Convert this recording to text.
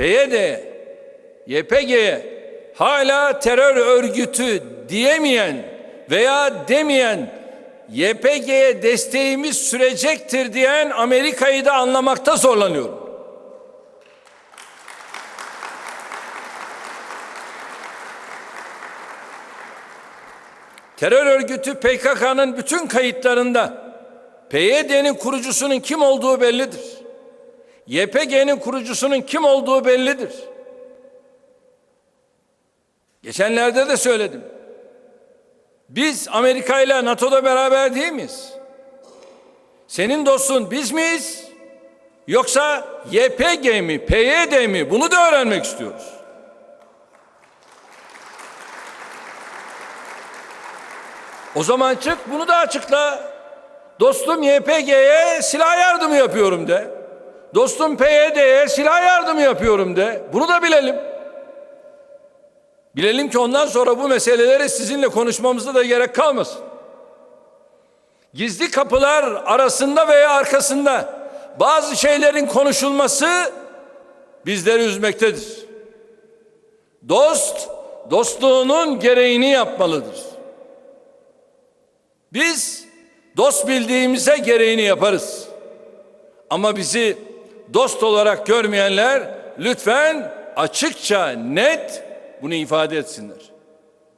PYD, YPG'ye hala terör örgütü diyemeyen veya demeyen YPG'ye desteğimiz sürecektir diyen Amerika'yı da anlamakta zorlanıyorum. Terör örgütü PKK'nın bütün kayıtlarında PYD'nin kurucusunun kim olduğu bellidir. YPG'nin kurucusunun kim olduğu bellidir. Geçenlerde de söyledim. Biz Amerika ile NATO'da beraber değil miyiz? Senin dostun biz miyiz? Yoksa YPG mi, PYD mi? Bunu da öğrenmek istiyoruz. O zaman çık bunu da açıkla. Dostum YPG'ye silah yardımı yapıyorum de. Dostum PYD'ye silah yardımı yapıyorum de. Bunu da bilelim. Bilelim ki ondan sonra bu meseleleri sizinle konuşmamıza da gerek kalmasın. Gizli kapılar arasında veya arkasında bazı şeylerin konuşulması bizleri üzmektedir. Dost, dostluğunun gereğini yapmalıdır. Biz dost bildiğimize gereğini yaparız. Ama bizi dost olarak görmeyenler lütfen açıkça net bunu ifade etsinler.